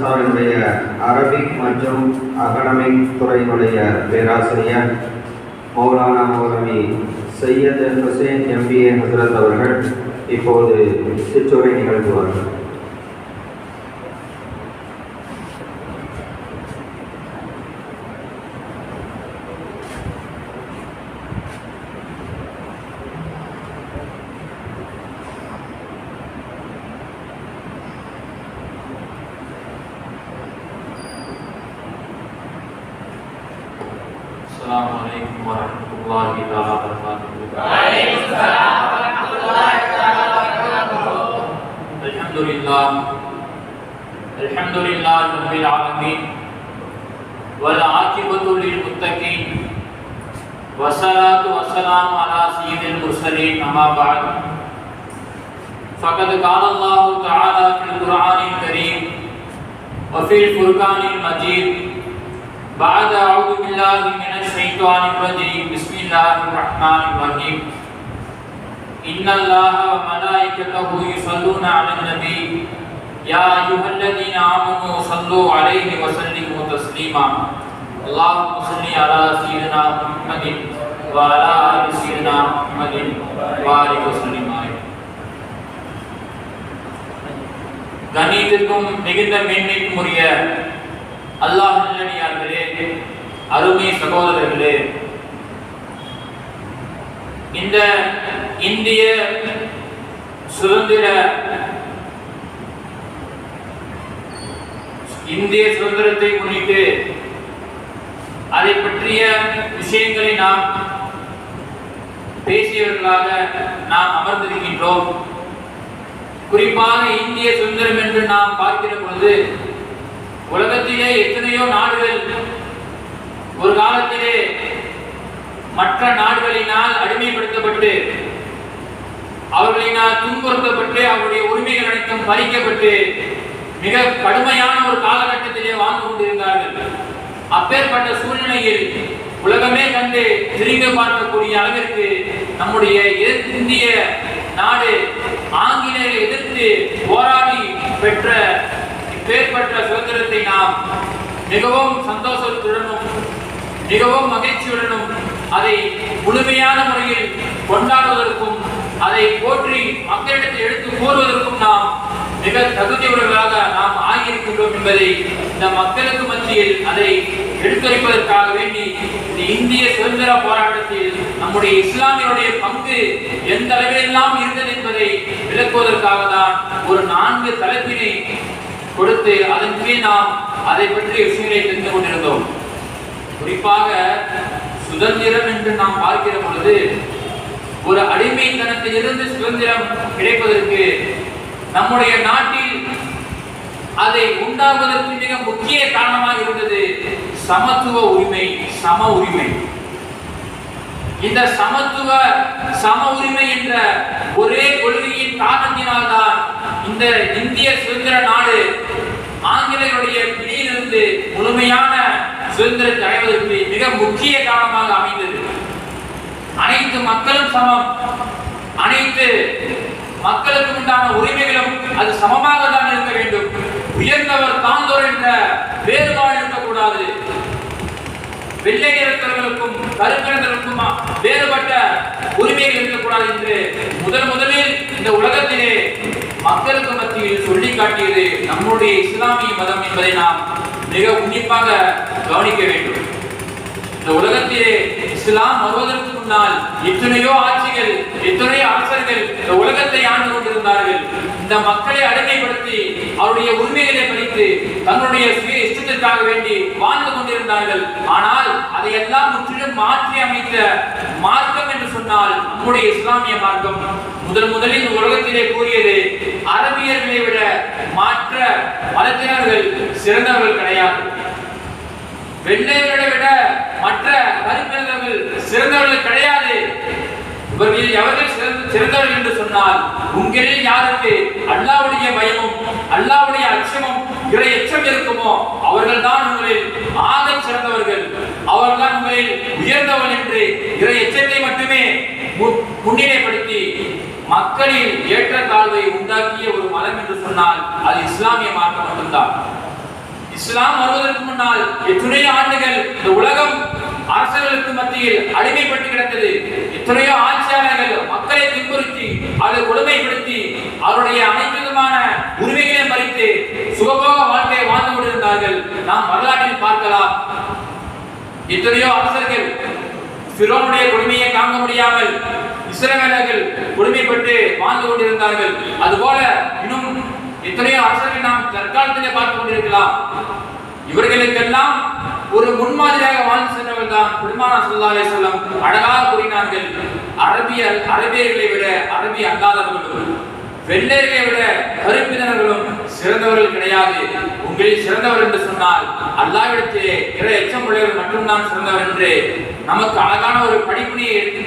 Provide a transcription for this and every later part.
சாரினுடைய Arabic மற்றும் academic துறையினுடைய பேராசிரியர் மௌலானா மௌலமி சையத் ஹுசேன் எம்பிஏ ஹசரத் அவர்கள் இப்போது சிற்றுரை நிகழ்த்துவார்கள். السلام عليكم ورحمة الله تعالى وبركاته وعليكم السلام ورحمة الله تعالى وبركاته الحمد لله الحمد لله رب العالمين والعاقبة للمتقين والصلاة والسلام على سيد المرسلين أما بعد فقد قال الله تعالى في القرآن الكريم وفي الفرقان المجيد بعد أعوذ بالله من الشيطان الرجيم بسم الله الرحمن الرحيم إن الله وملائكته يصلون على النبي يا أيها الذين آمنوا صلوا عليه وسلموا تسليما اللهم صل على سيدنا محمد وعلى آل سيدنا محمد وآله وسلم عليه கண்ணியத்திற்கும் மிகுந்த மேன்மைக்கும் உரிய அல்லாஹ் நல்லடியார்களே அருமை சகோதரர்களே இந்த இந்திய சுதந்திர இந்திய சுதந்திரத்தை முன்னிட்டு அதை பற்றிய விஷயங்களை நாம் பேசியவர்களாக நாம் அமர்ந்திருக்கின்றோம். குறிப்பாக இந்திய சுதந்திரம் என்று நாம் பார்க்கிற பொழுது உலகத்திலே எத்தனையோ நாடுகள் ஒரு காலத்திலே மற்ற நாடுகளினால் அடிமைப்படுத்தப்பட்டு அவர்களினால் துன்புறுத்தப்பட்டு அவருடைய உரிமைகள் அனைத்தும் பறிக்கப்பட்டு மிக கடுமையான ஒரு காலகட்டத்திலே வாழ்ந்து கொண்டிருந்தார்கள். அப்பேற்பட்ட சூழ்நிலையில் உலகமே கண்டு திரும்பி பார்க்கக்கூடிய அளவிற்கு நம்முடைய எதிர்- இந்திய நாடு ஆங்கிலேயரை எதிர்த்து போராடி பெற்ற இப்பேற்பட்ட சுதந்திரத்தை நாம் மிகவும் சந்தோஷத்துடனும் மிகவும் மகிழ்ச்சியுடனும் அதை முழுமையான முறையில் கொண்டாடுவதற்கும் அதை போற்றி மக்களிடத்தில் எடுத்து கூறுவதற்கும் நாம் மிக தகுதியுள்ளவர்களாக நாம் ஆகியிருக்கின்றோம் என்பதை இந்த மக்களுக்கு மத்தியில் அதை எடுத்துரைப்பதற்காக வேண்டி இந்த இந்திய சுதந்திர போராட்டத்தில் நம்முடைய இஸ்லாமியருடைய பங்கு எந்த அளவிலெல்லாம் இருந்தது என்பதை விளக்குவதற்காக தான் ஒரு நான்கு தலைப்பினை கொடுத்து அதன் கீழ் நாம் அதை பற்றிய விஷயங்களை தெரிந்து கொண்டிருந்தோம். குறிப்பாக சுதந்திரம் என்று நாம் பார்க்கிற பொழுது ஒரு அடிமைத்தனத்திலிருந்து சுதந்திரம் கிடைப்பதற்கு நம்முடைய நாட்டில் அதை உண்டாவதற்கு மிக முக்கிய காரணமாக இருந்தது சமத்துவ உரிமை சம உரிமை. இந்த சமத்துவ சம உரிமை என்ற ஒரே கொள்கையின் காரணத்தினால்தான் இந்த இந்திய சுதந்திர நாடு ஆங்கிலேயருடைய பிடியிலிருந்து முழுமையான சுதந்திரத்தை அடைவதற்கு மிக முக்கிய காரணமாக அமைந்தது. அனைத்து மக்களும் சமம். அனைத்து மக்களுக்கு உண்டான உரிமைகளும் அது சமமாக தான் இருக்க வேண்டும். உயர்ந்தவர் தாழ்ந்தோர் என்ற வேறுபாடு இருக்கக்கூடாது. வெள்ளை நிறத்தவர்களுக்கும் கருப்பினர்களுக்கும் வேறுபட்ட உரிமைகள் இருக்கக்கூடாது என்று முதல் முதலில் இந்த உலகத்திலே மக்களுக்கு மத்தியில் சொல்லி காட்டியது நம்முடைய இஸ்லாமிய மதம் என்பதை நாம் மிக உன்னிப்பாக கவனிக்க வேண்டும். இந்த உலகத்திலே இஸ்லாம் வருவதற்கு முன்னால் எத்தனையோ ஆட்சிகள் எத்தனையோ அரசர்கள் இந்த உலகத்தை ஆண்டு கொண்டிருந்தார்கள். இந்த மக்களை அடிமைப்படுத்தி அவருடைய உரிமைகளை பறித்து தங்களுடைய சுய இஷ்டத்திற்காக வேண்டி வாழ்ந்து கொண்டிருந்தார்கள். ஆனால் அதையெல்லாம் முற்றிலும் மாற்றி அமைத்த மார்க்கம் என்று சொன்னால் நம்முடைய இஸ்லாமிய மார்க்கம். முதல் முதலில் இந்த உலகத்திலே கூறியது அரபியர்களை விட மாற்ற மதத்தினர்கள் சிறந்தவர்கள் கிடையாது. வெள்ளையர்களை விட மற்ற கருப்பினர்கள் சிறந்தவர்கள் கிடையாது. இவர்களில் எவர்கள் சிறந்த- சிறந்தவர்கள் என்று சொன்னால் உங்களில் யாருக்கு அல்லாவுடைய பயமும் அல்லாவுடைய அச்சமும் இறை எச்சம் இருக்குமோ அவர்கள் தான் உங்களில் ஆக சிறந்தவர்கள். அவர்கள் தான் உங்களில் உயர்ந்தவர்கள் என்று இறை எச்சத்தை மட்டுமே மு- முன்னிலைப்படுத்தி மக்களில் ஏற்றத்தாழ்வை உண்டாக்கிய ஒரு மதம் என்று சொன்னால் அது இஸ்லாமிய மார்க்கம் மட்டும்தான். இஸ்லாம் வருவதற்கு முன்னால் எத்தனையோ ஆண்டுகள் இந்த உலகம் அரசர்களுக்கு மத்தியில் அடிமைப்பட்டு கிடந்தது. எத்தனையோ ஆட்சியாளர்கள் மக்களை துன்புறுத்தி அதை கொடுமைப்படுத்தி அவருடைய அனைத்து விதமான உரிமைகளை மறித்து சுகபோக வாழ்க்கையை வாழ்ந்து கொண்டிருந்தார்கள். நாம் வரலாற்றில் பார்க்கலாம். எத்தனையோ அரசர்கள் பிறோனுடைய கொடுமையை தாங்க முடியாமல் இஸ்ரவேலர்கள் கொடுமைப்பட்டு வாழ்ந்து கொண்டிருந்தார்கள். அதுபோல இன்னும் எத்தனையோ அரசர்கள் நாம் தற்காலத்திலே பார்த்து கொண்டிருக்கலாம். இவர்களுக்கெல்லாம் ஒரு முன்மாதிரியாக வாழ்ந்து சென்றவர் தான் பெருமானா சல்லா அலிஸ்லாம் அழகாக கூறினார்கள் அரபிய அரபியர்களை விட அரபிய அல்லாதவர்களும் வெள்ளையர்களை விட கருப்பினர்களும் சிறந்தவர்கள் கிடையாது. உங்களில் சிறந்தவர் என்று சொன்னால் அல்லாவிடத்திலே இற எச்சம் உள்ளவர் மட்டும்தான் சிறந்தவர் என்று நமக்கு அழகான ஒரு படிப்பினையை எடுத்து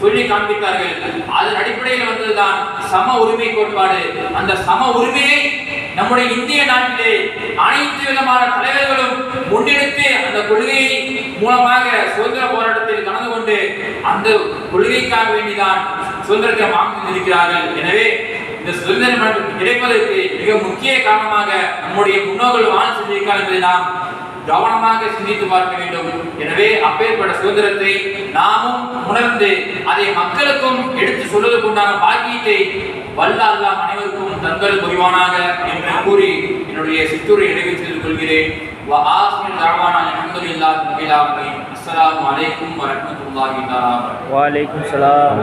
சொல்லி காண்பித்தார்கள். அதன் அடிப்படையில் வந்ததுதான் சம உரிமை கோட்பாடு. அந்த சம உரிமையை நம்முடைய இந்திய நாட்டிலே அனைத்து விதமான தலைவர்களும் முன்னெடுத்து அந்த கொள்கையை மூலமாக சுதந்திர போராட்டத்தில் கலந்து கொண்டு அந்த கொள்கைக்காக வேண்டிதான் சுதந்திரத்தை வாங்கி இருக்கிறார்கள் எனவே இந்த சுதந்திரம் கிடைப்பதற்கு மிக முக்கிய காரணமாக நம்முடைய முன்னோர்கள் வாழ் செஞ்சிருக்கார் என்பதை நாம் கவனமாக சிந்தித்து பார்க்க வேண்டும். எனவே அப்பேற்பட்ட சுதந்திரத்தை நாமும் உணர்ந்து அதை மக்களுக்கும் எடுத்து சொல்வதற்கு உண்டான பாக்கியத்தை வல்ல அல்லாம் அனைவருக்கும் தங்கள் புரிவானாக என்று கூறி என்னுடைய சித்தூரை நிறைவேற்றிக் கொள்கிறேன். அஸ்லாம் வலைக்கம் வரமத்துல்லாஹி வலைக்கம் சலாம்.